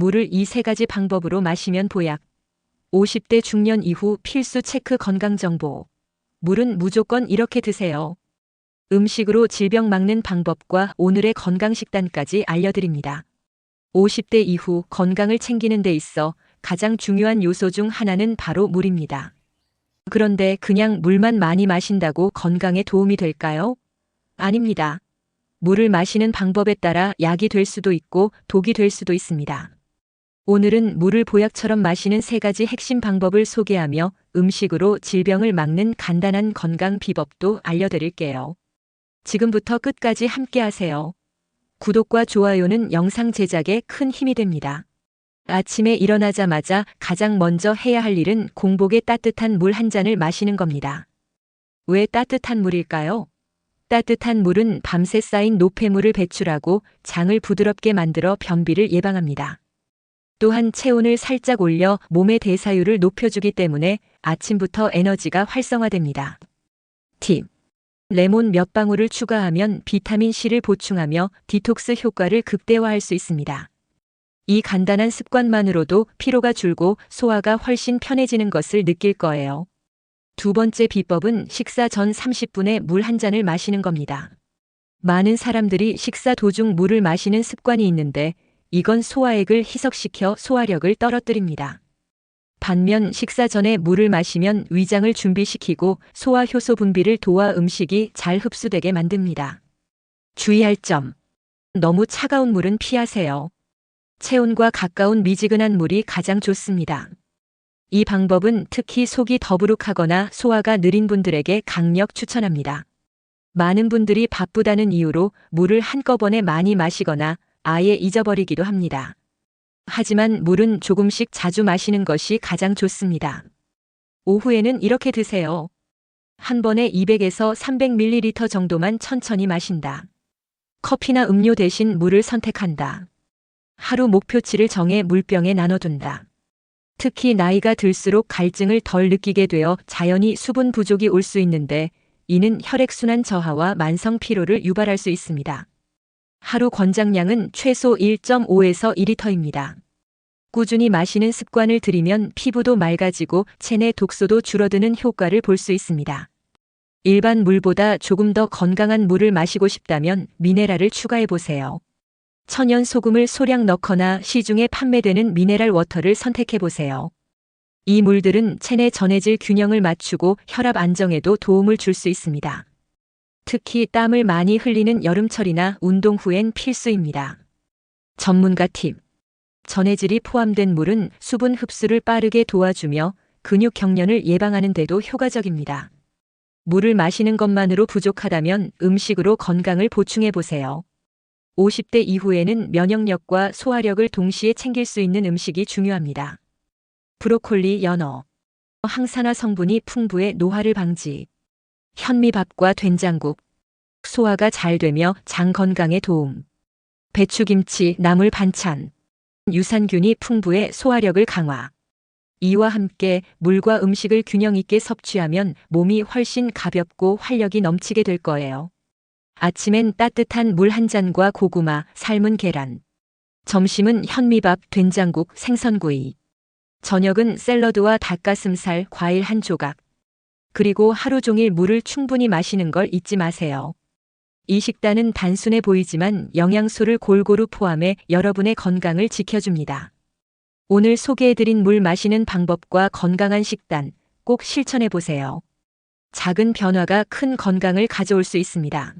물을 이 세 가지 방법으로 마시면 보약. 50대 중년 이후 필수 체크 건강 정보. 물은 무조건 이렇게 드세요. 음식으로 질병 막는 방법과 오늘의 건강 식단까지 알려드립니다. 50대 이후 건강을 챙기는 데 있어 가장 중요한 요소 중 하나는 바로 물입니다. 그런데 그냥 물만 많이 마신다고 건강에 도움이 될까요? 아닙니다. 물을 마시는 방법에 따라 약이 될 수도 있고 독이 될 수도 있습니다. 오늘은 물을 보약처럼 마시는 세 가지 핵심 방법을 소개하며 음식으로 질병을 막는 간단한 건강 비법도 알려드릴게요. 지금부터 끝까지 함께 하세요. 구독과 좋아요는 영상 제작에 큰 힘이 됩니다. 아침에 일어나자마자 가장 먼저 해야 할 일은 공복에 따뜻한 물 한 잔을 마시는 겁니다. 왜 따뜻한 물일까요? 따뜻한 물은 밤새 쌓인 노폐물을 배출하고 장을 부드럽게 만들어 변비를 예방합니다. 또한 체온을 살짝 올려 몸의 대사율을 높여주기 때문에 아침부터 에너지가 활성화됩니다. 팁. 레몬 몇 방울을 추가하면 비타민 C를 보충하며 디톡스 효과를 극대화할 수 있습니다. 이 간단한 습관만으로도 피로가 줄고 소화가 훨씬 편해지는 것을 느낄 거예요. 두 번째 비법은 식사 전 30분에 물 한 잔을 마시는 겁니다. 많은 사람들이 식사 도중 물을 마시는 습관이 있는데 이건 소화액을 희석시켜 소화력을 떨어뜨립니다. 반면 식사 전에 물을 마시면 위장을 준비시키고 소화 효소 분비를 도와 음식이 잘 흡수되게 만듭니다. 주의할 점. 너무 차가운 물은 피하세요. 체온과 가까운 미지근한 물이 가장 좋습니다. 이 방법은 특히 속이 더부룩하거나 소화가 느린 분들에게 강력 추천합니다. 많은 분들이 바쁘다는 이유로 물을 한꺼번에 많이 마시거나 아예 잊어버리기도 합니다. 하지만 물은 조금씩 자주 마시는 것이 가장 좋습니다. 오후에는 이렇게 드세요. 한 번에 200에서 300ml 정도만 천천히 마신다. 커피나 음료 대신 물을 선택한다. 하루 목표치를 정해 물병에 나눠둔다. 특히 나이가 들수록 갈증을 덜 느끼게 되어 자연히 수분 부족이 올 수 있는데 이는 혈액순환 저하와 만성 피로를 유발할 수 있습니다. 하루 권장량은 최소 1.5에서 2리터입니다. 꾸준히 마시는 습관을 들이면 피부도 맑아지고 체내 독소도 줄어드는 효과를 볼 수 있습니다. 일반 물보다 조금 더 건강한 물을 마시고 싶다면 미네랄을 추가해 보세요. 천연 소금을 소량 넣거나 시중에 판매되는 미네랄 워터를 선택해 보세요. 이 물들은 체내 전해질 균형을 맞추고 혈압 안정에도 도움을 줄 수 있습니다. 특히 땀을 많이 흘리는 여름철이나 운동 후엔 필수입니다. 전문가 팁. 전해질이 포함된 물은 수분 흡수를 빠르게 도와주며 근육 경련을 예방하는 데도 효과적입니다. 물을 마시는 것만으로 부족하다면 음식으로 건강을 보충해 보세요. 50대 이후에는 면역력과 소화력을 동시에 챙길 수 있는 음식이 중요합니다. 브로콜리, 연어. 항산화 성분이 풍부해 노화를 방지. 현미밥과 된장국. 소화가 잘 되며 장 건강에 도움. 배추김치, 나물 반찬. 유산균이 풍부해 소화력을 강화. 이와 함께 물과 음식을 균형 있게 섭취하면 몸이 훨씬 가볍고 활력이 넘치게 될 거예요. 아침엔 따뜻한 물 한 잔과 고구마, 삶은 계란. 점심은 현미밥, 된장국, 생선구이. 저녁은 샐러드와 닭가슴살, 과일 한 조각. 그리고 하루 종일 물을 충분히 마시는 걸 잊지 마세요. 이 식단은 단순해 보이지만 영양소를 골고루 포함해 여러분의 건강을 지켜줍니다. 오늘 소개해드린 물 마시는 방법과 건강한 식단 꼭 실천해 보세요. 작은 변화가 큰 건강을 가져올 수 있습니다.